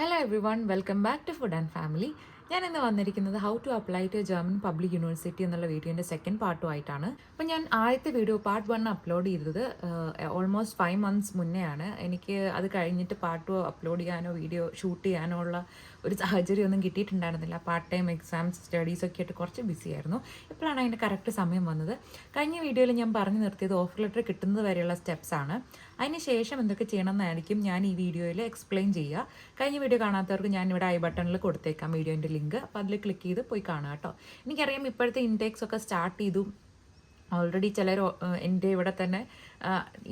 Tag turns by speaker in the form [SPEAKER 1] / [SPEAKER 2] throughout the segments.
[SPEAKER 1] Hello everyone welcome back to food and family ഞാൻ ഇന്ന് വന്നിരിക്കുന്നത് how to apply to German public university എന്നുള്ള വീഡിയോന്റെ സെക്കൻഡ് പാർട്ടുമായിട്ടാണ് അപ്പോൾ ഞാൻ ആദ്യത്തെ വീഡിയോ പാർട്ട് വൺ അപ്ലോഡ് ചെയ്തത് ഓൾമോസ്റ്റ് ഫൈവ് മന്ത്സ് മുന്നേയാണ്. എനിക്ക് അത് കഴിഞ്ഞിട്ട് പാർട്ട് ടു അപ്ലോഡ് ചെയ്യാനോ വീഡിയോ ഷൂട്ട് ചെയ്യാനോ ഉള്ള ഒരു സാഹചര്യം ഒന്നും കിട്ടിയിട്ടുണ്ടായിരുന്നില്ല. പാർട്ട് ടൈം എക്സാംസ് സ്റ്റഡീസ് ഒക്കെ ആയിട്ട് കുറച്ച് ബിസി ആയിരുന്നു. ഇപ്പോഴാണ് അതിന്റെ കറക്റ്റ് സമയം വന്നത്. കഴിഞ്ഞ വീഡിയോയിൽ ഞാൻ പറഞ്ഞു നിർത്തിയത് ഓഫർ ലെറ്റർ കിട്ടുന്നത് വരെയുള്ള സ്റ്റെപ്സ് ആണ്. അതിന് ശേഷം എന്തൊക്കെ ചെയ്യണം എന്നായിരിക്കും ഞാൻ ഈ വീഡിയോയിൽ എക്സ്പ്ലെയിൻ ചെയ്യുക. കഴിഞ്ഞ വീഡിയോ കാണാത്തവർക്ക് ഞാൻ ഇവിടെ ഐ ബട്ടണിൽ കൊടുത്തേക്കാം വീഡിയോന്റെ ലിങ്ക് അപ്പോൾ അതിൽ ക്ലിക്ക് ചെയ്ത് പോയി കാണുക കേട്ടോ. എനിക്കറിയാം ഇപ്പോഴത്തെ ഇൻടേക്സ് ഒക്കെ സ്റ്റാർട്ട് ചെയ്തു. ഓൾറെഡി ചിലർ എന്റെ ഇവിടെ തന്നെ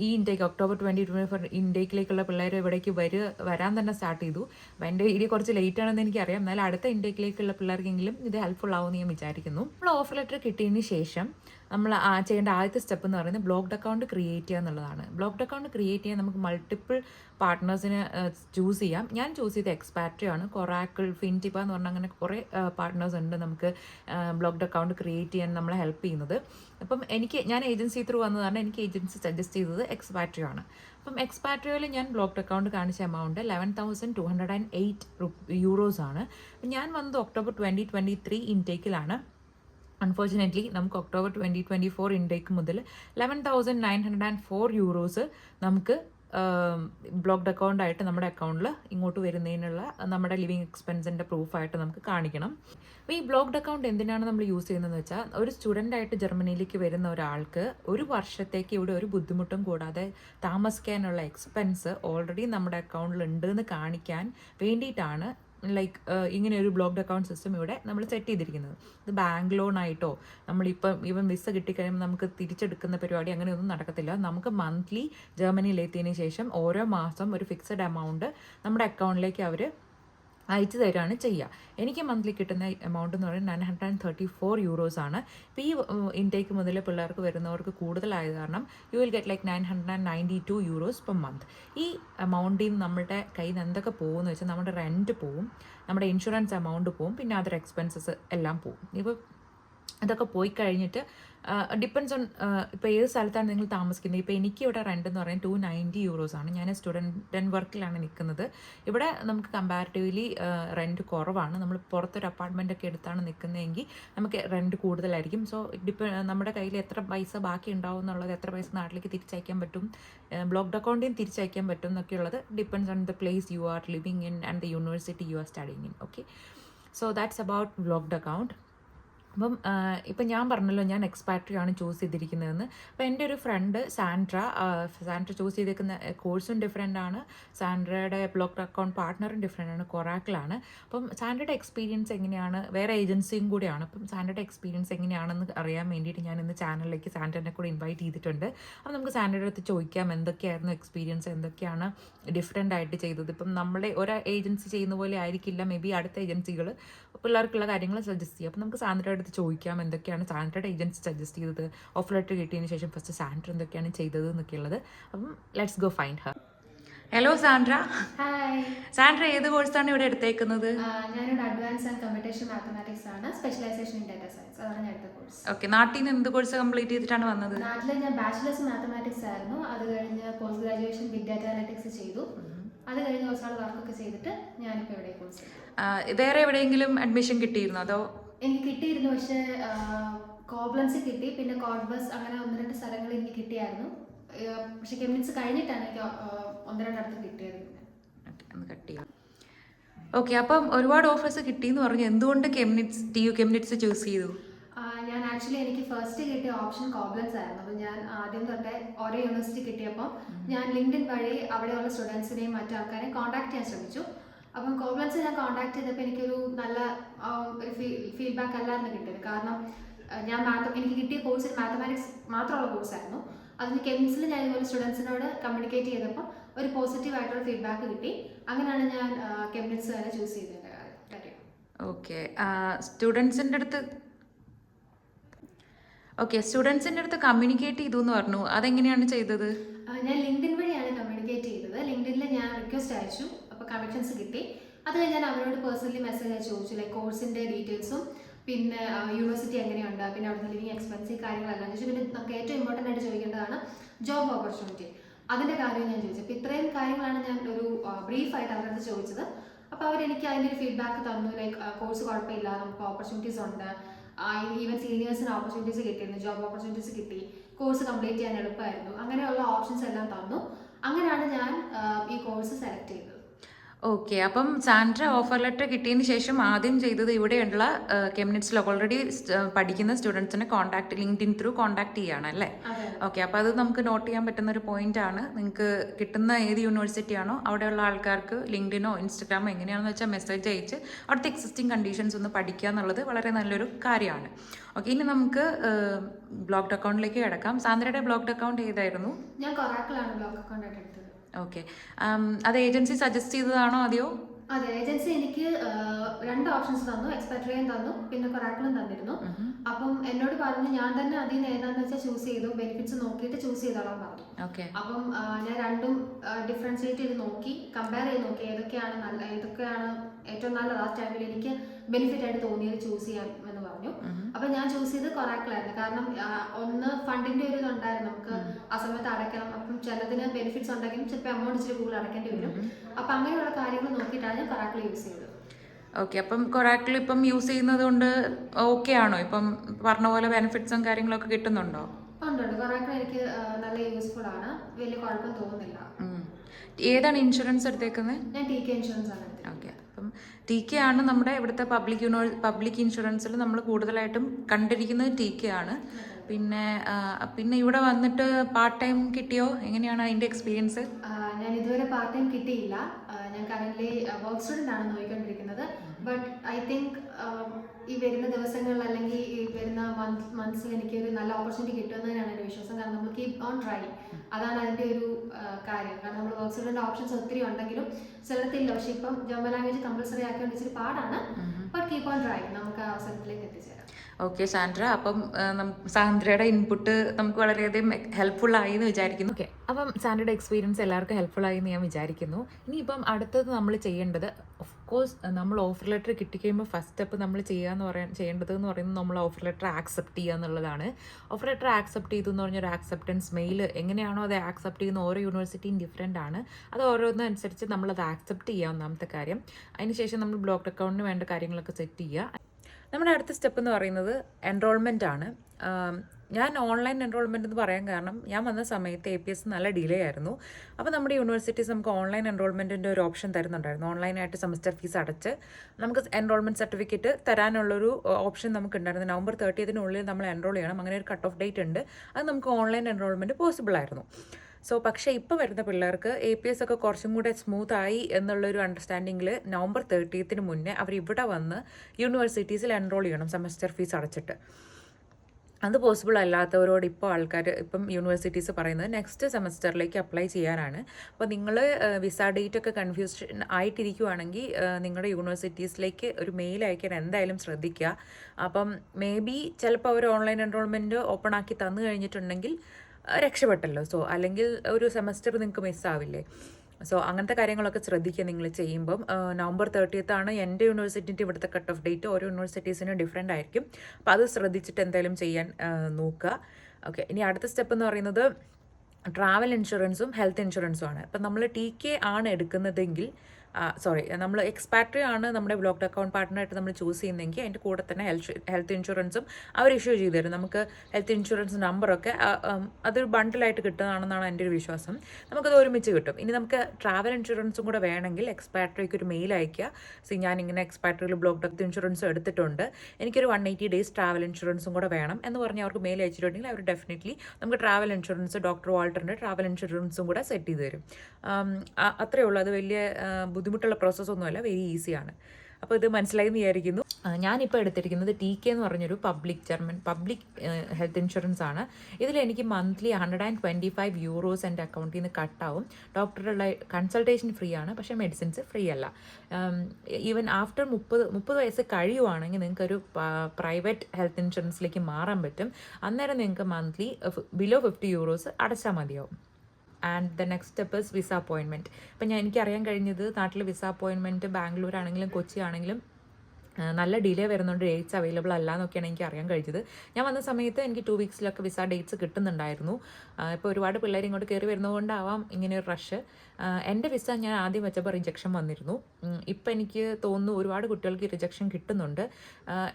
[SPEAKER 1] ഈ intake October twenty twenty four ഇൻടേക്കിലേക്കുള്ള പിള്ളേർ ഇവിടേക്ക് വരു വരാൻ തന്നെ സ്റ്റാർട്ട് ചെയ്തു. അപ്പം എന്റെ വീഡിയോ കുറച്ച് ലേറ്റ് ആണെന്ന് എനിക്കറിയാം. എന്നാലും അടുത്ത ഇൻടേക്കിലേക്കുള്ള പിള്ളേർക്കെങ്കിലും ഇത് ഹെൽപ്ഫുൾ ആവുമെന്ന് ഞാൻ വിചാരിക്കുന്നു. നമ്മൾ ഓഫർ ലെറ്റർ കിട്ടിയതിന് ശേഷം നമ്മൾ ചെയ്യേണ്ട ആദ്യത്തെ സ്റ്റെപ്പ് എന്ന് പറയുന്നത് ബ്ലോക്ക്ഡ് അക്കൗണ്ട് ക്രിയേറ്റ് ചെയ്യുക എന്നുള്ളതാണ്. ബ്ലോക്ക്ഡ് അക്കൗണ്ട് ക്രിയേറ്റ് ചെയ്യാൻ നമുക്ക് മൾട്ടിപ്പിൾ പാർട്ട്നേഴ്സിന് ചൂസ് ചെയ്യാം. ഞാൻ ചൂസ് ചെയ്ത എക്സ്പാട്രി ആണ്. കൊറാക്കിൾ ഫിന്റിപ്പ എന്ന് പറഞ്ഞാൽ അങ്ങനെ കുറേ പാർട്ട്നേഴ്സ് ഉണ്ട് നമുക്ക് ബ്ലോക്ക്ഡ് അക്കൗണ്ട് ക്രിയേറ്റ് ചെയ്യാൻ നമ്മളെ ഹെൽപ്പ് ചെയ്യുന്നത്. അപ്പം എനിക്ക് ഞാൻ ഏജൻസി ത്രൂ വന്നതാണ്. എനിക്ക് ഏജൻസി സജസ്റ്റ് ചെയ്തത് എക്സ്പാട്രിയോ ആണ്. അപ്പം എക്സ്പാട്രിയോയിൽ ഞാൻ ബ്ലോക്ക്ഡ് അക്കൗണ്ട് കാണിച്ച amount eleven thousand two hundred and eight euros ആണ്. ഞാൻ വന്നത് ഒക്ടോബർ ട്വന്റി ട്വന്റി ത്രീ ഇൻടേക്കിലാണ് അൺഫോർച്ചുനേറ്റ്ലി നമുക്ക് October twenty twenty four intake മുതൽ eleven thousand nine hundred and four euros നമുക്ക് ബ്ലോക്ക്ഡ് അക്കൗണ്ട് ആയിട്ട് നമ്മുടെ അക്കൗണ്ടിൽ ഇങ്ങോട്ട് വരുന്നതിനുള്ള നമ്മുടെ ലിവിങ് എക്സ്പെൻസിന്റെ പ്രൂഫായിട്ട് നമുക്ക് കാണിക്കണം. അപ്പോൾ ഈ ബ്ലോക്ക്ഡ് അക്കൗണ്ട് എന്തിനാണ് നമ്മൾ യൂസ് ചെയ്യുന്നതെന്ന് വെച്ചാൽ ഒരു സ്റ്റുഡന്റ് ആയിട്ട് ജർമ്മനിയിലേക്ക് വരുന്ന ഒരാൾക്ക് ഒരു വർഷത്തേക്ക് ഇവിടെ ഒരു ബുദ്ധിമുട്ടും കൂടാതെ താമസിക്കാനുള്ള എക്സ്പെൻസ് ഓൾറെഡി നമ്മുടെ അക്കൗണ്ടിൽ ഉണ്ട് എന്ന് കാണിക്കാൻ വേണ്ടിയിട്ടാണ് ലൈക്ക് ഇങ്ങനെ ഒരു ബ്ലോക്ക്ഡ് അക്കൗണ്ട് സിസ്റ്റം ഇവിടെ നമ്മൾ സെറ്റ് ചെയ്തിരിക്കുന്നത്. ഇത് ബാങ്ക് ലോൺ ആയിട്ടോ നമ്മളിപ്പം ഈവൻ വിസ കിട്ടിക്കഴിയുമ്പോൾ നമുക്ക് തിരിച്ചെടുക്കുന്ന പരിപാടി അങ്ങനെയൊന്നും നടക്കത്തില്ല. നമുക്ക് മന്ത്ലി ജർമ്മനിയിലെത്തിയതിന് ശേഷം ഓരോ മാസം ഒരു ഫിക്സഡ് എമൗണ്ട് നമ്മുടെ അക്കൗണ്ടിലേക്ക് അവർ അയച്ചു തരികയാണ് ചെയ്യുക. എനിക്ക് മന്ത്ലി കിട്ടുന്ന എമൗണ്ട് എന്ന് പറയുന്നത് nine hundred and thirty four euros ആണ്. ഇപ്പോൾ ഈ ഇൻടേക്ക് മുതൽ പിള്ളേർക്ക് വരുന്നവർക്ക് കൂടുതലായത് കാരണം you will get like nine hundred and ninety two euros per month ഈ എമൗണ്ടിൽ നിന്ന് നമ്മുടെ കയ്യിൽ നിന്ന് എന്തൊക്കെ പോകുമെന്ന് വെച്ചാൽ നമ്മുടെ റെന്റ് പോവും നമ്മുടെ ഇൻഷുറൻസ് എമൗണ്ട് പോവും പിന്നെ അതർ എക്സ്പെൻസസ് എല്ലാം പോവും. ഇപ്പോൾ അതൊക്കെ പോയി കഴിഞ്ഞിട്ട് ഡിപ്പെൻസ് ഓൺ ഇപ്പോൾ ഏത് സ്ഥലത്താണ് നിങ്ങൾ താമസിക്കുന്നത്? ഇപ്പോൾ എനിക്ക് ഇവിടെ റെന്റ് എന്ന് പറയുന്നത് ടു നയന്റി യൂറോസ് ആണ്. ഞാൻ സ്റ്റുഡന്റ് വർക്കിലാണ് നിൽക്കുന്നത് ഇവിടെ നമുക്ക് കമ്പാരിറ്റീവ്ലി റെന്റ് കുറവാണ്. നമ്മൾ പുറത്തൊരു അപ്പാർട്ട്മെന്റ് ഒക്കെ എടുത്താണ് നിൽക്കുന്നതെങ്കിൽ നമുക്ക് റെന്റ് കൂടുതലായിരിക്കും. സോ ഡിപ്പ നമ്മുടെ കയ്യിൽ എത്ര പൈസ ബാക്കി ഉണ്ടാവും എന്നുള്ളത് എത്ര പൈസ നാട്ടിലേക്ക് തിരിച്ചയക്കാൻ പറ്റും ബ്ലോക്ക്ഡ് അക്കൗണ്ടിൽ തിരിച്ചയക്കാൻ പറ്റും എന്നൊക്കെയുള്ളത് depends on the place you are living in and the university you are studying in okay so that's about blocked account അപ്പം ഇപ്പം ഞാൻ പറഞ്ഞല്ലോ ഞാൻ എക്സ്പാട്രി ആണ് ചൂസ് ചെയ്തിരിക്കുന്നതെന്ന്. അപ്പം എന്റെ ഒരു ഫ്രണ്ട് സാൻഡ്ര സാൻഡ്ര ചൂസ് ചെയ്തേക്കുന്ന കോഴ്സും ഡിഫറെന്റ് ആണ്. സാൻഡ്രയുടെ ബ്ലോക്ക് അക്കൗണ്ട് പാർട്ട്ണറും ഡിഫറെന്റ് ആണ് കൊറാക്കിലാണ് അപ്പം സാൻഡ്രയുടെ എക്സ്പീരിയൻസ് എങ്ങനെയാണ്? വേറെ ഏജൻസിയും കൂടിയാണ്. അപ്പം സാൻഡ്രയുടെ എക്സ്പീരിയൻസ് എങ്ങനെയാണെന്ന് അറിയാൻ വേണ്ടിയിട്ട് ഞാൻ ഇന്ന് ചാനലിലേക്ക് സാൻഡ്രനെ കൂടെ ഇൻവൈറ്റ് ചെയ്തിട്ടുണ്ട്. അപ്പം നമുക്ക് സാൻഡ്രയുടെ അടുത്ത് ചോദിക്കാം എന്തൊക്കെയായിരുന്നു എക്സ്പീരിയൻസ് എന്തൊക്കെയാണ് ഡിഫറെന്റ് ആയിട്ട് ചെയ്തത്? ഇപ്പം നമ്മളെ ഒരു ഏജൻസി ചെയ്യുന്ന പോലെ ആയിരിക്കില്ല. മേ ബി അടുത്ത ഏജൻസികൾ പിള്ളേർക്കുള്ള കാര്യങ്ങൾ സജസ്റ്റ് ചെയ്യും. അപ്പം നമുക്ക് സാൻഡ്രയുടെ അടുത്ത് ചോദിക്കാം എന്തൊക്കെയാണ് സാൻഡ്രഡ് ഏജൻസി സജസ്റ്റ് ചെയ്തത്? ഓഫ് ലെറ്റർ കിട്ടിയതിന് ശേഷം ഫസ്റ്റ് സാൻഡ്ര എന്തൊക്കെയാണ് ചെയ്തത് എന്നൊക്കെയുള്ളത്. അപ്പം let's go find her hello Sandra Sandra ഏത് കോഴ്സാണ് ഇവിടെ എടുത്തേക്കുന്നത്?
[SPEAKER 2] ഞാനൊരു അഡ്വാൻസ് ആൻഡ് കമ്പ്യൂട്ടേഷൻ മാത്തമാറ്റിക്സ് ആണ്. സ്പെഷ്യലൈസേഷൻ ഇൻ ഡാറ്റ സയൻസ് അതാണ് ഞാൻ എടുത്ത കോഴ്സ്
[SPEAKER 1] ഓക്കെ നാട്ടിൽ നിന്ന് എന്ത് കോഴ്സ് കംപ്ലീറ്റ് ചെയ്തിട്ടാണ് വന്നത്?
[SPEAKER 2] നാട്ടിൽ ഞാൻ ബാച്ചിലേഴ്സ് മാത്തമാറ്റിക്സ് ആയിരുന്നു. അത് കഴിഞ്ഞ് post graduation big data analytics ചെയ്തു. അത് കഴിഞ്ഞ് കുറച്ചാൾ വർക്കൊക്കെ ചെയ്തിട്ട് ഞാനിപ്പോൾ ഇവിടെ കോഴ്സ്
[SPEAKER 1] വേറെ എവിടെയെങ്കിലും അഡ്മിഷൻ കിട്ടിയിരുന്നോ? അതോ
[SPEAKER 2] എനിക്ക് കിട്ടിയിരുന്നു പക്ഷേ കോബ്ലൻസ് കിട്ടി. പിന്നെ കോഡ്ബസ് അങ്ങനെ ഒന്ന് രണ്ട് സ്ഥലങ്ങൾ എനിക്ക് കിട്ടിയായിരുന്നു. പക്ഷെ കെമിൻസ് കഴിഞ്ഞിട്ടാണ് എനിക്ക് ഒന്ന് രണ്ടിടത്ത് കിട്ടിയത്.
[SPEAKER 1] ഓക്കെ കട്ട് അപ്പം ഒരുപാട് ഓഫേഴ്സ് കിട്ടിയെന്ന് പറഞ്ഞു. എന്തുകൊണ്ട് Chemnitz T U Chemnitz choose ചെയ്തു?
[SPEAKER 2] ഞാൻ ആക്ച്വലി എനിക്ക് ഫസ്റ്റ് കിട്ടിയ ഓപ്ഷൻ കോബ്ലൻസ് ആയിരുന്നു. അപ്പോൾ ഞാൻ ആദ്യം തൊട്ടേ ഓരോ യൂണിവേഴ്സിറ്റി കിട്ടിയപ്പോൾ ഞാൻ ലിങ്ക്ഡിൻ വഴി അവിടെയുള്ള സ്റ്റുഡൻസിനെയും മറ്റു ആൾക്കാരെയും കോൺടാക്ട് ചെയ്യാൻ ശ്രമിച്ചു. അപ്പം കോബ്ലൻസ് ഞാൻ കോൺടാക്ട് ചെയ്തപ്പോൾ എനിക്കൊരു നല്ല ഒരു ഫീഡ്ബാക്ക് അല്ലായിരുന്നു കിട്ടിയത്. കാരണം ഞാൻ മാത്ത എനിക്ക് കിട്ടിയ കോഴ്സ് മാത്തമാറ്റിക്സ് മാത്രമുള്ള കോഴ്സായിരുന്നു അതിന് കെമിക്സിൽ ഞാൻ ഇതുപോലെ സ്റ്റുഡൻസിനോട് കമ്മ്യൂണിക്കേറ്റ് ചെയ്തപ്പോൾ ഒരു പോസിറ്റീവ് ആയിട്ടുള്ള ഫീഡ്ബാക്ക് കിട്ടി. അങ്ങനെയാണ് ഞാൻ കെമിക്സ് തന്നെ ചൂസ് ചെയ്തത്.
[SPEAKER 1] ഓക്കെ സ്റ്റുഡൻസിന്റെ അടുത്ത് ഓക്കെ സ്റ്റുഡൻസിന്റെ അടുത്ത് കമ്മ്യൂണിക്കേറ്റ് ചെയ്തു എന്ന് പറഞ്ഞു. അതെങ്ങനെയാണ് ചെയ്തത്?
[SPEAKER 2] ഞാൻ ലിങ്ക്ഡിൻ വഴിയാണ് കമ്മ്യൂണിക്കേറ്റ് ചെയ്തത്. ലിങ്ക്ഡിനിൽ ഞാൻ റിക്വസ്റ്റ് അയച്ചു. അപ്പോൾ കണക്ഷൻസ് കിട്ടി. അത് ഞാൻ അവരോട് പേഴ്സണലി മെസ്സേജ് ചോദിച്ചു. ലൈക്ക് കോഴ്സിന്റെ ഡീറ്റെയിൽസും പിന്നെ യൂണിവേഴ്സിറ്റി എങ്ങനെയുണ്ട്? പിന്നെ അവിടുത്തെ ലിവിങ് എക്സ്പെൻസ് കാര്യങ്ങളെല്ലാം ചോദിച്ചു. പിന്നെ നമുക്ക് ഏറ്റവും ഇമ്പോർട്ടന്റ് ആയിട്ട് ചോദിക്കേണ്ടതാണ് ജോബ് ഓപ്പർച്യൂണിറ്റി അതിന്റെ കാര്യം ഞാൻ ചോദിച്ചു. അപ്പോൾ ഇത്രയും കാര്യങ്ങളാണ് ഞാൻ ഒരു ബ്രീഫായിട്ട് അവരടുത്ത് ചോദിച്ചത്. അപ്പോൾ അവരെനിക്ക് അതിന്റെ ഒരു ഫീഡ്ബാക്ക് തന്നു ലൈക്ക് കോഴ്സ് കുഴപ്പമില്ല നമുക്ക് ഓപ്പർച്യൂണിറ്റീസ് ഉണ്ട്. ഈവൻ സീനിയേഴ്സിന് ഓപ്പർച്യൂണിറ്റീസ് കിട്ടിയിരുന്നു ജോബ് ഓപ്പർച്യൂണിറ്റീസ് കിട്ടി. കോഴ്സ് കംപ്ലീറ്റ് ചെയ്യാൻ എളുപ്പമായിരുന്നു. അങ്ങനെയുള്ള ഓപ്ഷൻസ് എല്ലാം തന്നു. അങ്ങനെയാണ് ഞാൻ ഈ കോഴ്സ് സെലക്ട് ചെയ്തത്.
[SPEAKER 1] ഓക്കെ അപ്പം സാൻഡ്ര ഓഫർ ലെറ്റർ കിട്ടിയതിന് ശേഷം ആദ്യം ചെയ്തത് ഇവിടെയുള്ള കെമിനിറ്റ്സിൽ ഓൾറെഡി പഠിക്കുന്ന സ്റ്റുഡൻസിനെ കോൺടാക്ട് ലിങ്ക്ഡിൻ ത്രൂ കോൺടാക്ട് ചെയ്യാണ് അല്ലേ? ഓക്കെ അപ്പോൾ അത് നമുക്ക് നോട്ട് ചെയ്യാൻ പറ്റുന്ന ഒരു പോയിന്റ് ആണ്. നിങ്ങൾക്ക് കിട്ടുന്ന ഏത് യൂണിവേഴ്സിറ്റി ആണോ അവിടെയുള്ള ആൾക്കാർക്ക് ലിങ്ക്ഡിനോ ഇൻസ്റ്റഗ്രാമോ എങ്ങനെയാണെന്ന് വെച്ചാൽ മെസ്സേജ് അയച്ച് അവിടുത്തെ എക്സിസ്റ്റിംഗ് കണ്ടീഷൻസ് ഒന്ന് പഠിക്കുക എന്നുള്ളത് വളരെ നല്ലൊരു കാര്യമാണ്. ഓക്കെ ഇനി നമുക്ക് ബ്ലോക്ക്ഡ് അക്കൗണ്ടിലേക്ക് കിടക്കാം. സാന്ദ്രയുടെ ബ്ലോക്ക്ഡ് അക്കൗണ്ട് ഏതായിരുന്നു?
[SPEAKER 2] ഞാൻ ബ്ലോക്ക് അക്കൗണ്ട് എടുത്തത്.
[SPEAKER 1] ഓക്കെ അത് ഏജൻസി സജസ്റ്റ് ചെയ്തതാണോ അതെയോ
[SPEAKER 2] അതെ ഏജൻസി എനിക്ക് രണ്ട് ഓപ്ഷൻസ് തന്നു. എക്സ്പെക്ട്രിയും തന്നു പിന്നെ കൊറാക്കിളും തന്നിരുന്നു. അപ്പം എന്നോട് പറഞ്ഞു ഞാൻ തന്നെ അതിൽ നിന്ന് ഏതാന്ന് വെച്ചാൽ ചൂസ് ചെയ്തു. ബെനിഫിറ്റ്സ് നോക്കിയിട്ട് ചൂസ് ചെയ്തോളാൻ പറഞ്ഞു.
[SPEAKER 1] ഓക്കെ
[SPEAKER 2] അപ്പം ഞാൻ രണ്ടും ഡിഫറൻഷിയേറ്റ് ചെയ്ത് നോക്കി കമ്പയർ ചെയ്ത് നോക്കി ഏതൊക്കെയാണ് നല്ല ഏതൊക്കെയാണ് ഏറ്റവും നല്ലത് ആ ടൈമിൽ എനിക്ക് ബെനിഫിറ്റ് ആയിട്ട് തോന്നിയത് ചൂസ് ചെയ്യാം എന്ന് പറഞ്ഞു. അപ്പൊ ഞാൻ ചൂസ് ചെയ്ത് കൊറാക്കിളായിരുന്നു കാരണം ഒന്ന് ഫണ്ടിന്റെ ഒരു ഇതുണ്ടായിരുന്നു നമുക്ക് ആ സമയത്ത് അടയ്ക്കണം അപ്പം ചിലതിന് ബെനിഫിറ്റ്സ് ഉണ്ടെങ്കിലും ചിലപ്പോൾ എമൗണ്ട് ഇച്ചിരി കൂടുതൽ അടയ്ക്കേണ്ടി വരും. അപ്പൊ അങ്ങനെയുള്ള കാര്യങ്ങൾ നോക്കിയിട്ടാണ് ഞാൻ കൊറാക്കിൾ യൂസ് ചെയ്തത്
[SPEAKER 1] ഓക്കെ അപ്പം കൊറാക്കിൾ ഇപ്പം യൂസ് ചെയ്യുന്നത് കൊണ്ട് ഓക്കെ ആണോ? ഇപ്പം പറഞ്ഞ പോലെ ബെനിഫിറ്റ്സും കാര്യങ്ങളൊക്കെ കിട്ടുന്നുണ്ടോ?
[SPEAKER 2] ഉണ്ട് ഉണ്ട്. കൊറാക്കിൾ എനിക്ക് നല്ല യൂസ്ഫുൾ ആണ്. വലിയ കുഴപ്പം തോന്നുന്നില്ല.
[SPEAKER 1] ഏതാണ് ഇൻഷുറൻസ് എടുത്തേക്കുന്നത്
[SPEAKER 2] ഞാൻ ടി കെ ഇൻഷുറൻസ് ആണ്
[SPEAKER 1] ഓക്കെ അപ്പം ടി കെ ആണ് നമ്മുടെ ഇവിടുത്തെ പബ്ലിക് യൂണിവേഴ്സ് പബ്ലിക് ഇൻഷുറൻസിൽ നമ്മൾ കൂടുതലായിട്ടും കണ്ടിരിക്കുന്നത് ടി കെ ആണ്. പിന്നെ പിന്നെ ഇവിടെ വന്നിട്ട് പാർട്ട് ടൈം കിട്ടിയോ? എങ്ങനെയാണ് അതിന്റെ എക്സ്പീരിയൻസ്
[SPEAKER 2] ഞാൻ ഇതുവരെ പാർട്ട് ടൈം കിട്ടിയില്ല ഞാൻ കറന്റ് വർക്ക് സ്റ്റുഡന്റ് ആണ് നോക്കിക്കൊണ്ടിരിക്കുന്നത് ബട്ട് ഐ തിങ്ക് ഈ വരുന്ന ദിവസങ്ങളിൽ അല്ലെങ്കിൽ ഈ വരുന്ന മന്ത് മന്ത്സിൽ എനിക്ക് ഒരു നല്ല ഓപ്പർച്യൂണിറ്റി കിട്ടുമെന്നതിനാണ് എന്റെ വിശ്വാസം. കാരണം നമ്മൾ കീപ് ഓൺ ട്രൈ അതാണ് അതിന്റെ ഒരു കാര്യം. കാരണം നമ്മൾ വർക്ക് സ്റ്റുഡന്റ് ഓപ്ഷൻസ് ഒത്തിരി ഉണ്ടെങ്കിലും ചിലത്തില്ല പക്ഷേ ഇപ്പം ജർമ്മൻ ലാംഗ്വേജ് കമ്പൽസറി ആക്കിയോണ്ട് ഇച്ചിരി പാടാണ്. ബട്ട് കീപ് ഓൺ ട്രൈ നമുക്ക് ആ അവസരത്തിലേക്ക് എത്തിച്ചേരാം.
[SPEAKER 1] ഓക്കെ സാൻഡ്ര അപ്പം സാന്ദ്രയുടെ ഇൻപുട്ട് നമുക്ക് വളരെയധികം ഹെൽപ്ഫുൾ ആയി എന്ന് വിചാരിക്കുന്നു. ഓക്കെ അപ്പം സാൻഡ്രയുടെ എക്സ്പീരിയൻസ് എല്ലാവർക്കും ഹെൽപ്ഫുൾ ആയി എന്ന് ഞാൻ വിചാരിക്കുന്നു. ഇനിയിപ്പം അടുത്തത് നമ്മൾ ചെയ്യേണ്ടത് ഓഫ് കോഴ്സ് നമ്മൾ ഓഫർ ലെറ്റർ കിട്ടിക്കഴിയുമ്പോൾ ഫസ്റ്റ് സ്റ്റെപ്പ് നമ്മൾ ചെയ്യുക ചെയ്യാന്ന് പറയാൻ ചെയ്യേണ്ടത് എന്ന് പറയുന്നത് നമ്മൾ ഓഫർ ലെറ്റർ ആക്സെപ്റ്റ് ചെയ്യുക എന്നുള്ളതാണ്. ഓഫർ ലെറ്റർ ആക്സെപ്റ്റ് ചെയ്തു എന്ന് പറഞ്ഞൊരു ആക്സെപ്റ്റൻസ് മെയിൽ എങ്ങനെയാണോ അത് ആക്സെപ്റ്റ് ചെയ്യുന്ന ഓരോ യൂണിവേഴ്സിറ്റിയും ഡിഫറെന്റ് ആണ്. അത് ഓരോന്നനുസരിച്ച് നമ്മളത് ആക്സെപ്റ്റ് ചെയ്യുക ഒന്നാമത്തെ കാര്യം അതിനുശേഷം നമ്മൾ ബ്ലോക്ക് അക്കൗണ്ടിന് വേണ്ട കാര്യങ്ങളൊക്കെ സെറ്റ് ചെയ്യുക. നമ്മുടെ അടുത്ത സ്റ്റെപ്പ് എന്ന് പറയുന്നത് എൻറോൾമെന്റ് ആണ്. ഞാൻ ഓൺലൈൻ എൻറോൾമെന്റ് എന്ന് പറയാൻ കാരണം ഞാൻ വന്ന സമയത്ത് എ പി എസ് നല്ല ഡിലേ ആയിരുന്നു. അപ്പോൾ നമ്മുടെ യൂണിവേഴ്സിറ്റീസ് നമുക്ക് ഓൺലൈൻ എൻറോൾമെന്റിന്റെ ഒരു ഓപ്ഷൻ തരുന്നുണ്ടായിരുന്നു. ഓൺലൈനായിട്ട് സെമസ്റ്റർ ഫീസ് അടച്ച് നമുക്ക് എൻറോൾമെന്റ് സർട്ടിഫിക്കറ്റ് തരാനുള്ളൊരു ഓപ്ഷൻ നമുക്ക് ഉണ്ടായിരുന്നു നവംബർ തേർട്ടിയതിനുള്ളിൽ നമ്മൾ എൻറോൾ ചെയ്യണം. അങ്ങനെ ഒരു കട്ട് ഓഫ് ഡേറ്റ് ഉണ്ട്. അത് നമുക്ക് ഓൺലൈൻ എൻറോൾമെന്റ് പോസിബിൾ ആയിരുന്നു. സോ പക്ഷേ ഇപ്പോൾ വരുന്ന പിള്ളേർക്ക് എ പി എസ് ഒക്കെ കുറച്ചും കൂടെ സ്മൂത്ത് ആയി എന്നുള്ളൊരു അണ്ടർസ്റ്റാൻഡിങ്ങിൽ നവംബർ തേർട്ടീത്തിന് മുന്നേ അവർ ഇവിടെ വന്ന് യൂണിവേഴ്സിറ്റീസിൽ എൻറോൾ ചെയ്യണം സെമസ്റ്റർ ഫീസ് അടച്ചിട്ട്. അത് പോസിബിൾ അല്ലാത്തവരോട് ഇപ്പോൾ ആൾക്കാർ ഇപ്പം യൂണിവേഴ്സിറ്റീസ് പറയുന്നത് നെക്സ്റ്റ് സെമസ്റ്ററിലേക്ക് അപ്ലൈ ചെയ്യാനാണ്. അപ്പോൾ നിങ്ങൾ വിസ ഡേറ്റ് ഒക്കെ കൺഫ്യൂഷൻ ആയിട്ടിരിക്കുവാണെങ്കിൽ നിങ്ങളുടെ യൂണിവേഴ്സിറ്റീസിലേക്ക് ഒരു മെയിൽ അയക്കാൻ എന്തായാലും ശ്രദ്ധിക്കുക. അപ്പം മേ ബി ചിലപ്പോൾ അവർ ഓൺലൈൻ എൻറോൾമെന്റ് ഓപ്പൺ ആക്കി തന്നു കഴിഞ്ഞിട്ടുണ്ടെങ്കിൽ രക്ഷപ്പെട്ടല്ലോ. സോ അല്ലെങ്കിൽ ഒരു സെമസ്റ്റർ നിങ്ങൾക്ക് മിസ്സാവില്ലേ. സോ അങ്ങനത്തെ കാര്യങ്ങളൊക്കെ ശ്രദ്ധിക്കുക നിങ്ങൾ ചെയ്യുമ്പം. നവംബർ തേർട്ടിയത്ത് ആണ് എന്റെ യൂണിവേഴ്സിറ്റിന്റെ ഇവിടുത്തെ കട്ട് ഓഫ് ഡേറ്റ്. ഓരോ യൂണിവേഴ്സിറ്റീസിനും ഡിഫറെന്റ് ആയിരിക്കും. അപ്പോൾ അത് ശ്രദ്ധിച്ചിട്ട് എന്തായാലും ചെയ്യാൻ നോക്കുക. ഓക്കെ ഇനി അടുത്ത സ്റ്റെപ്പ് എന്ന് പറയുന്നത് ട്രാവൽ ഇൻഷുറൻസും ഹെൽത്ത് ഇൻഷുറൻസും ആണ്. ഇപ്പം നമ്മൾ ടി കെ ആണ് എടുക്കുന്നതെങ്കിൽ സോറി നമ്മൾ എക്സ്പാട്രി ആണ് നമ്മുടെ ബ്ലോക്ക്ഡ് അക്കൗണ്ട് പാർട്ട്ണറായിട്ട് നമ്മൾ ചൂസ് ചെയ്യുന്നതെങ്കിൽ അതിന്റെ കൂടെ തന്നെ ഹെൽത്ത് ഹെൽത്ത് ഇൻഷുറൻസും അവർ ഇഷ്യൂ ചെയ്തു തരും. നമുക്ക് ഹെൽത്ത് ഇൻഷുറൻസ് നമ്പറൊക്കെ അതൊരു ബണ്ടിലായിട്ട് കിട്ടുന്നതാണെന്നാണ് എന്റെ ഒരു വിശ്വാസം. നമുക്കത് ഒരുമിച്ച് കിട്ടും. ഇനി നമുക്ക് ട്രാവൽ ഇൻഷുറൻസും കൂടെ വേണമെങ്കിൽ എക്സ്പാട്രിക്ക് ഒരു മെയിൽ അയക്കുക സി ഇങ്ങനെ എക്സ്പാട്രിയിൽ ബ്ലോക്ക്ഡ് അക്കൗണ്ട് ഇൻഷുറൻസ് എടുത്തിട്ടുണ്ട്. എനിക്കൊരു വൺ എയ്റ്റി ഡേയ്സ് ട്രാവൽ ഇൻഷുറൻസും കൂടെ വേണം എന്ന് പറഞ്ഞ് അവർക്ക് മെയിൽ അയച്ചിട്ടുണ്ടെങ്കിൽ അവർ ഡെഫിനറ്റ്ലി നമുക്ക് ട്രാവൽ ഇൻഷുറൻസ് ഡോക്ടർ വാൾട്ടറിന്റെ ട്രാവൽ ഇൻഷുറൻസും കൂടെ സെറ്റ് ചെയ്ത് തരും. അത്രയേ ഉള്ളൂ. അത് വലിയ ബുദ്ധിമുട്ടുള്ള പ്രോസസ്സൊന്നുമല്ല വെരി ഈസിയാണ് അപ്പോൾ ഇത് മനസ്സിലായി എന്ന് വിചാരിക്കുന്നു. ഞാനിപ്പോൾ എടുത്തിരിക്കുന്നത് ടി കെ എന്ന് പറഞ്ഞൊരു public German public health insurance ആണ്. ഇതിൽ എനിക്ക് monthly hundred and twenty five euros എന്റെ അക്കൗണ്ടിൽ നിന്ന് കട്ടാവും ഡോക്ടറുടെ കൺസൾട്ടേഷൻ ഫ്രീ ആണ് പക്ഷേ മെഡിസിൻസ് ഫ്രീ അല്ല. ഈവൻ ആഫ്റ്റർ മുപ്പത് മുപ്പത് വയസ്സ് കഴിയുവാണെങ്കിൽ നിങ്ങൾക്കൊരു പ്രൈവറ്റ് ഹെൽത്ത് ഇൻഷുറൻസിലേക്ക് മാറാൻ പറ്റും. അന്നേരം നിങ്ങൾക്ക് മന്ത്ലി ബിലോ ഫിഫ്റ്റി യൂറോസ് അടച്ചാൽ മതിയാവും. And the next step is visa അപ്പോയിൻമെന്റ് ഇപ്പം ഞാൻ എനിക്കറിയാൻ കഴിഞ്ഞത് നാട്ടിൽ വിസ അപ്പോയിൻമെന്റ് ബാംഗ്ലൂർ ആണെങ്കിലും കൊച്ചി ആണെങ്കിലും നല്ല ഡിലേ വരുന്നുണ്ട് ഡേറ്റ്സ് അവൈലബിൾ അല്ല എന്നൊക്കെയാണ് എനിക്ക് അറിയാൻ കഴിഞ്ഞത്. ഞാൻ വന്ന സമയത്ത് എനിക്ക് ടു വീക്സിലൊക്കെ വിസ ഡേറ്റ്സ് കിട്ടുന്നുണ്ടായിരുന്നു. ഇപ്പോൾ ഒരുപാട് പിള്ളേർ ഇങ്ങോട്ട് കയറി വരുന്നതുകൊണ്ടാവാം ഇങ്ങനെ ഒരു റഷ് എന്റെ വിസ ഞാൻ ആദ്യം വെച്ചപ്പോൾ റിജക്ഷൻ വന്നിരുന്നു. ഇപ്പം എനിക്ക് തോന്നുന്നു ഒരുപാട് കുട്ടികൾക്ക് റിജക്ഷൻ കിട്ടുന്നുണ്ട്.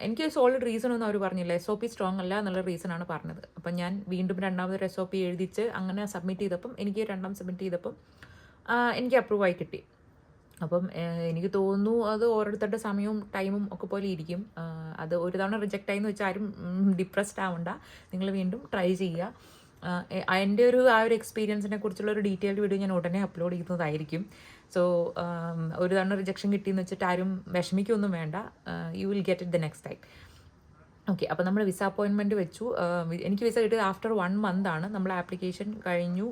[SPEAKER 1] എനിക്ക് സോളിഡ് റീസൺ ഒന്നും അവർ പറഞ്ഞില്ല. എസ് ഒ പി സ്ട്രോങ് അല്ല എന്നുള്ള റീസണാണ് പറഞ്ഞത്. അപ്പം ഞാൻ വീണ്ടും രണ്ടാമതൊരു എസ് ഒ പി എഴുതിച്ച് അങ്ങനെ സബ്മിറ്റ് ചെയ്തപ്പം എനിക്ക് രണ്ടാം സബ്മിറ്റ് ചെയ്തപ്പം എനിക്ക് അപ്രൂവായി കിട്ടി. അപ്പം എനിക്ക് തോന്നുന്നു അത് ഓരോരുത്തരുടെ സമയവും ടൈമും ഒക്കെ പോലെ ഇരിക്കും. അത് ഒരു തവണ റിജക്റ്റ് ആയെന്ന് വെച്ചാൽ ആരും ഡിപ്രസ്ഡ് ആവണ്ട. നിങ്ങൾ വീണ്ടും ട്രൈ ചെയ്യുക. എന്റെ ഒരു ആ ഒരു എക്സ്പീരിയൻസിനെ കുറിച്ചുള്ള ഒരു ഡീറ്റെയിൽഡ് വീഡിയോ ഞാൻ ഉടനെ അപ്ലോഡ് ചെയ്യുന്നതായിരിക്കും. സോ ഒരു തവണ റിജക്ഷൻ കിട്ടിയെന്ന് വെച്ചിട്ട് ആരും വിഷമിക്കൊന്നും വേണ്ട. You will get it the next time okay അപ്പോൾ നമ്മൾ വിസ അപ്പോയിൻമെന്റ് വെച്ചു. എനിക്ക് വിസ കിട്ടിയത് ആഫ്റ്റർ വൺ മന്ത് ആണ്. നമ്മൾ ആപ്ലിക്കേഷൻ കഴിഞ്ഞു.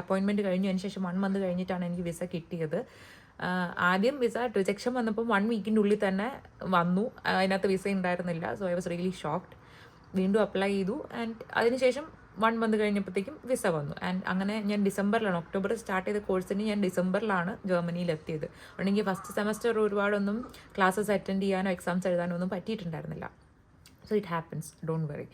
[SPEAKER 1] അപ്പോയിൻമെന്റ് കഴിഞ്ഞു. അതിന് ശേഷം വൺ മന്ത് കഴിഞ്ഞിട്ടാണ് എനിക്ക് വിസ കിട്ടിയത്. ആദ്യം വിസ റിജക്ഷൻ വന്നപ്പോൾ വൺ വീക്കിന്റെ ഉള്ളിൽ തന്നെ വന്നു. അതിനകത്ത് വിസ ഉണ്ടായിരുന്നില്ല. So I was really shocked വീണ്ടും അപ്ലൈ ചെയ്തു. ആൻഡ് അതിനുശേഷം വൺ മന്ത് കഴിഞ്ഞപ്പോഴത്തേക്കും വിസ വന്നു. ആൻഡ് അങ്ങനെ ഞാൻ ഡിസംബറിലാണ് ഒക്ടോബർ സ്റ്റാർട്ട് ചെയ്ത കോഴ്സിന് ഞാൻ ഡിസംബറിലാണ് ജർമ്മനിയിൽ എത്തിയത്. ഉണ്ടെങ്കിൽ ഫസ്റ്റ് സെമസ്റ്റർ ഒരുപാടൊന്നും ക്ലാസ്സസ് അറ്റൻഡ് ചെയ്യാനോ എക്സാംസ് എഴുതാനോ ഒന്നും പറ്റിയിട്ടുണ്ടായിരുന്നില്ല. So it happens don't worry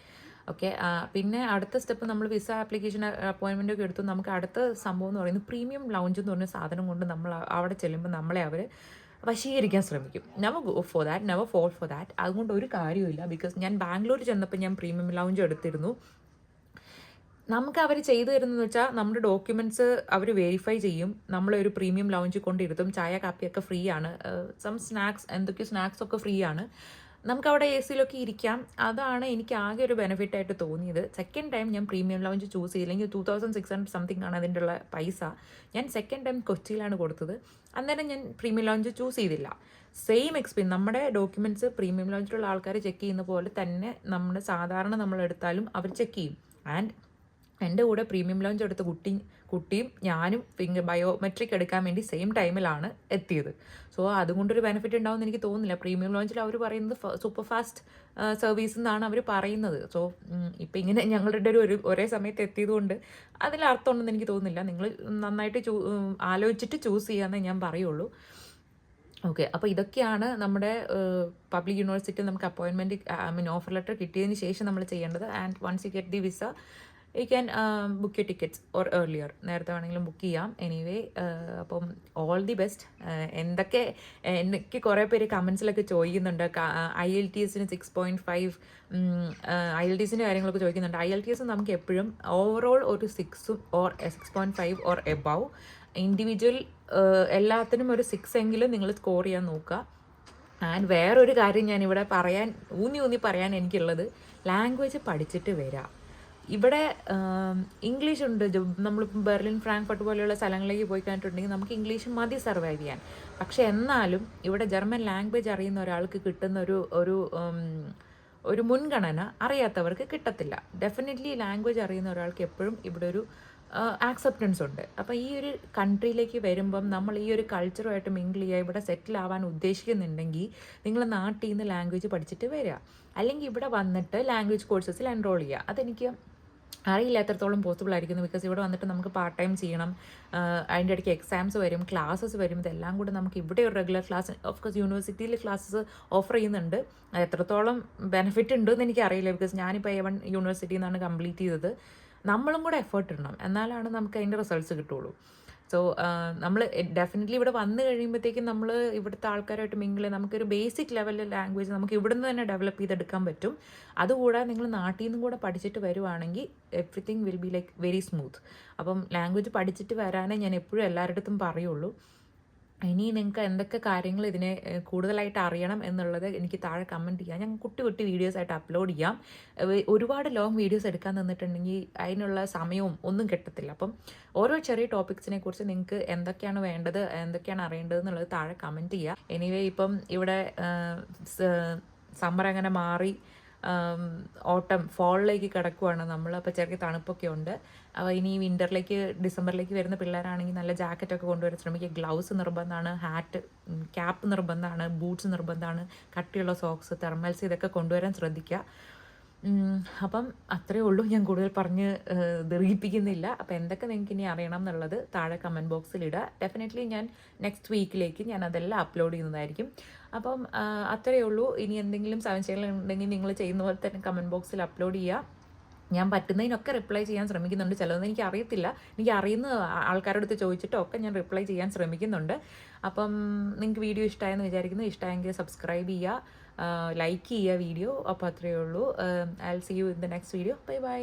[SPEAKER 1] okay പിന്നെ അടുത്ത സ്റ്റെപ്പ് നമ്മൾ വിസ ആപ്ലിക്കേഷൻ അപ്പോയിൻമെന്റ് ഒക്കെ എടുത്തു നമുക്ക് അടുത്ത സംഭവം എന്ന് പറയുന്നത് പ്രീമിയം ലൗഞ്ച് എന്ന് പറഞ്ഞ സാധനം കൊണ്ട് നമ്മൾ അവിടെ ചെല്ലുമ്പോൾ നമ്മളെ അവർ വശീകരിക്കാൻ ശ്രമിക്കും. Never go for that never fall for that അതുകൊണ്ട് ഒരു കാര്യമില്ല ബിക്കോസ് ഞാൻ ബാംഗ്ലൂർ ചെന്നപ്പോൾ ഞാൻ പ്രീമിയം ലൗഞ്ച് എടുത്തിരുന്നു. നമുക്ക് അവർ ചെയ്തു തരുന്നതെന്ന് വെച്ചാൽ നമ്മുടെ ഡോക്യുമെന്റ്സ് അവർ വെരിഫൈ ചെയ്യും. നമ്മളെ ഒരു പ്രീമിയം ലൗഞ്ചിൽ കൊണ്ടിരുത്തും. ചായ കാപ്പിയൊക്കെ ഫ്രീ ആണ്. സം സ്നാക്സ് എന്തൊക്കെയോ സ്നാക്സ് ഒക്കെ ഫ്രീ ആണ്. നമുക്ക് അവിടെ എ സിയിലൊക്കെ ഇരിക്കാം. അതാണ് എനിക്ക് ആകെ ഒരു ബെനിഫിറ്റ് ആയിട്ട് തോന്നിയത്. സെക്കൻഡ് ടൈം ഞാൻ പ്രീമിയം ലോഞ്ച് ചൂസ് ചെയ്തില്ലെങ്കിൽ two thousand six hundred something ആണ് അതിന്റെ ഉള്ള പൈസ. ഞാൻ സെക്കൻഡ് ടൈം കൊച്ചിയിലാണ് കൊടുത്തത്. അന്നേരം ഞാൻ പ്രീമിയം ലോഞ്ച് ചൂസ് ചെയ്തില്ല. സെയിം എക്സ്പീരിയൻസ് നമ്മുടെ ഡോക്യുമെന്റ്സ് പ്രീമിയം ലോഞ്ചിലുള്ള ആൾക്കാർ ചെക്ക് ചെയ്യുന്ന പോലെ തന്നെ നമ്മുടെ സാധാരണ നമ്മൾ എടുത്താലും അവർ ചെക്ക് ചെയ്യും. ആൻഡ് എന്റെ കൂടെ പ്രീമിയം ലോഞ്ച് എടുത്ത കുട്ടി കുട്ടിയും ഞാനും ഫിംഗർ ബയോമെട്രിക് എടുക്കാൻ വേണ്ടി സെയിം ടൈമിലാണ് എത്തിയത്. സോ അതുകൊണ്ടൊരു ബെനിഫിറ്റ് ഉണ്ടാവുമെന്ന് എനിക്ക് തോന്നുന്നില്ല. പ്രീമിയം ലോഞ്ചിൽ അവർ പറയുന്നത് സൂപ്പർ ഫാസ്റ്റ് സർവീസ് എന്നാണ് അവർ പറയുന്നത്. സോ ഇപ്പം ഇങ്ങനെ ഞങ്ങളുടെ ഒരു ഒരു ഒരേ സമയത്ത് എത്തിയതുകൊണ്ട് അതിൽ അർത്ഥമുണ്ടെന്ന് എനിക്ക് തോന്നുന്നില്ല. നിങ്ങൾ നന്നായിട്ട് ചൂ ആലോചിച്ചിട്ട് ചൂസ് ചെയ്യാമെന്നേ ഞാൻ പറയുള്ളൂ. ഓക്കെ അപ്പോൾ ഇതൊക്കെയാണ് നമ്മുടെ പബ്ലിക് യൂണിവേഴ്സിറ്റി നമുക്ക് അപ്പോയിൻമെന്റ് ഐ മീൻ ഓഫർ ലെറ്റർ കിട്ടിയതിന് ശേഷം നമ്മൾ ചെയ്യേണ്ടത്. And once you get the visa you can book you tickets or earlier നേരത്തെ വേണമെങ്കിലും ബുക്ക് ചെയ്യാം. എനിവേ അപ്പം ഓൾ ദി ബെസ്റ്റ് എന്തൊക്കെ എനിക്ക് കുറേ പേര് കമൻസിലൊക്കെ ചോദിക്കുന്നുണ്ട്. ഐ എൽ ടി എസിന് six point five I L T എസിന്റെ കാര്യങ്ങളൊക്കെ ചോദിക്കുന്നുണ്ട്. ഐ എൽ ടി എസ് നമുക്ക് എപ്പോഴും ഓവറോൾ ഒരു സിക്സും or six point five or above individual എല്ലാത്തിനും ഒരു സിക്സ് എങ്കിലും നിങ്ങൾ സ്കോർ ചെയ്യാൻ നോക്കുക. ആൻഡ് വേറൊരു കാര്യം ഞാനിവിടെ പറയാൻ ഊന്നി ഊന്നി പറയാൻ എനിക്കുള്ളത്. ലാംഗ്വേജ് പഠിച്ചിട്ട് വരാം. ഇവിടെ ഇംഗ്ലീഷ് ഉണ്ട്. നമ്മൾ ബെർലിൻ ഫ്രാങ്ക്ഫർട്ട് പോലെയുള്ള സ്ഥലങ്ങളിലേക്ക് പോയി കഴിഞ്ഞിട്ടുണ്ടെങ്കിൽ നമുക്ക് ഇംഗ്ലീഷ് മതി സർവൈവ് ചെയ്യാൻ. പക്ഷെ എന്നാലും ഇവിടെ ജർമ്മൻ ലാംഗ്വേജ് അറിയുന്ന ഒരാൾക്ക് കിട്ടുന്ന ഒരു ഒരു ഒരു മുൻഗണന അറിയാത്തവർക്ക് കിട്ടത്തില്ല. ഡെഫിനറ്റ്ലി ലാംഗ്വേജ് അറിയുന്ന ഒരാൾക്ക് എപ്പോഴും ഇവിടെ ഒരു ആക്സെപ്റ്റൻസ് ഉണ്ട്. അപ്പോൾ ഈ ഒരു കൺട്രിയിലേക്ക് വരുമ്പം നമ്മൾ ഈ ഒരു കൾച്ചറുമായിട്ട് മിങ്കിൾ ചെയ്യുക ഇവിടെ സെറ്റിൽ ആവാൻ ഉദ്ദേശിക്കുന്നുണ്ടെങ്കിൽ നിങ്ങൾ നാട്ടിൽ നിന്ന് ലാംഗ്വേജ് പഠിച്ചിട്ട് വരിക. അല്ലെങ്കിൽ ഇവിടെ വന്നിട്ട് ലാംഗ്വേജ് കോഴ്സസിൽ എൻറോൾ ചെയ്യുക. അതെനിക്ക് അറിയില്ല എത്രത്തോളം പോസിബിൾ ആയിരിക്കുന്നു. ബിക്കോസ് ഇവിടെ വന്നിട്ട് നമുക്ക് പാർട്ട് ടൈം ചെയ്യണം അതിന്റെ ഇടയ്ക്ക് എക്സാംസ് വരും ക്ലാസ്സസ് വരും. ഇതെല്ലാം കൂടെ നമുക്ക് ഇവിടെ ഒരു റെഗുലർ ക്ലാസ് ഓഫ് കോഴ്സ് യൂണിവേഴ്സിറ്റിയിൽ ക്ലാസ്സസ് ഓഫർ ചെയ്യുന്നുണ്ട്. എത്രത്തോളം ബെനിഫിറ്റ് ഉണ്ടെന്ന് എനിക്കറിയില്ല. ബിക്കോസ് ഞാനിപ്പോൾ എ വൺ യൂണിവേഴ്സിറ്റിയിൽ നിന്നാണ് കംപ്ലീറ്റ് ചെയ്തത്. നമ്മളും കൂടെ എഫേർട്ട് ഇടണം. എന്നാലാണ് നമുക്ക് അതിന്റെ റിസൾട്ട്സ് കിട്ടുള്ളൂ. സോ നമ്മൾ ഡെഫിനറ്റ്ലി ഇവിടെ വന്നു കഴിയുമ്പോഴത്തേക്കും നമ്മൾ ഇവിടുത്തെ ആൾക്കാരായിട്ട് മിങ്കിൾ നമുക്കൊരു ബേസിക് ലെവലിൽ ലാംഗ്വേജ് നമുക്ക് ഇവിടുന്ന് തന്നെ ഡെവലപ്പ് ചെയ്തെടുക്കാൻ പറ്റും. അതുകൂടാതെ നിങ്ങൾ നാട്ടിൽ നിന്നും കൂടെ പഠിച്ചിട്ട് വരുവാണെങ്കിൽ everything will be like very smooth അപ്പം ലാംഗ്വേജ് പഠിച്ചിട്ട് വരാനേ ഞാൻ എപ്പോഴും എല്ലാവരുടെ അടുത്തും പറയുള്ളൂ. ഇനി നിങ്ങൾക്ക് എന്തൊക്കെ കാര്യങ്ങൾ ഇതിനെ കൂടുതലായിട്ട് അറിയണം എന്നുള്ളത് എനിക്ക് താഴെ കമന്റ് ചെയ്യാം. ഞാൻ കുട്ടി കുട്ടി വീഡിയോസ് ആയിട്ട് അപ്ലോഡ് ചെയ്യാം. ഒരുപാട് ലോങ് വീഡിയോസ് എടുക്കാൻ നിന്നിട്ടുണ്ടെങ്കിൽ അതിനുള്ള സമയവും ഒന്നും കിട്ടത്തില്ല. അപ്പം ഓരോ ചെറിയ ടോപ്പിക്സിനെ കുറിച്ച് നിങ്ങൾക്ക് എന്തൊക്കെയാണ് വേണ്ടത് എന്തൊക്കെയാണ് അറിയേണ്ടത് എന്നുള്ളത് താഴെ കമന്റ് ചെയ്യുക എനിവേ ഇപ്പം ഇവിടെ സമ്മർ അങ്ങനെ മാറി ഓട്ടം ഫോളിലേക്ക് കിടക്കുവാണ് നമ്മൾ അപ്പോൾ ചെറിയ തണുപ്പൊക്കെ ഉണ്ട്. അപ്പോൾ ഇനി വിന്ററിലേക്ക് ഡിസംബറിലേക്ക് വരുന്ന പിള്ളേരാണെങ്കിൽ നല്ല ജാക്കറ്റൊക്കെ കൊണ്ടുവരാൻ ശ്രമിക്കുക. ഗ്ലൗസ് നിർബന്ധമാണ് ഹാറ്റ് ക്യാപ്പ് നിർബന്ധമാണ് ബൂട്ട്സ് നിർബന്ധമാണ് കട്ടിയുള്ള സോക്സ് തെർമൽസ് ഇതൊക്കെ കൊണ്ടുവരാൻ ശ്രദ്ധിക്കുക. അപ്പം അത്രയേ ഉള്ളൂ. ഞാൻ കൂടുതൽ പറഞ്ഞ് ദീർഘിപ്പിക്കുന്നില്ല. അപ്പം എന്തൊക്കെ നിങ്ങൾക്ക് ഇനി അറിയണം എന്നുള്ളത് താഴെ കമന്റ് ബോക്സിൽ ഇടുക ഡെഫിനറ്റ്ലി ഞാൻ നെക്സ്റ്റ് വീക്കിലേക്ക് ഞാൻ അതെല്ലാം അപ്ലോഡ് ചെയ്യുന്നതായിരിക്കും. അപ്പം അത്രേ അത്രയേ ഉള്ളൂ. ഇനി എന്തെങ്കിലും സംശയങ്ങൾ ഉണ്ടെങ്കിൽ നിങ്ങൾ ചെയ്യുന്ന പോലെ തന്നെ കമന്റ് ബോക്സിൽ അപ്ലോഡ് ചെയ്യുക ഞാൻ പറ്റുന്നതിനൊക്കെ റിപ്ലൈ ചെയ്യാൻ ശ്രമിക്കുന്നുണ്ട്. ചിലതൊന്നും എനിക്ക് അറിയത്തില്ല. എനിക്ക് അറിയുന്ന ആൾക്കാരുടെ അടുത്ത് ചോദിച്ചിട്ടോ ഒക്കെ ഞാൻ റിപ്ലൈ ചെയ്യാൻ ശ്രമിക്കുന്നുണ്ട്. അപ്പം നിങ്ങൾക്ക് വീഡിയോ ഇഷ്ടമായെന്ന് വിചാരിക്കുന്നു. ഇഷ്ടമായെങ്കിൽ സബ്സ്ക്രൈബ് ചെയ്യുക. ലൈക്ക് ചെയ്യുക വീഡിയോ അപ്പോൾ അത്രയേ ഉള്ളൂ. I see you in the next video bye bye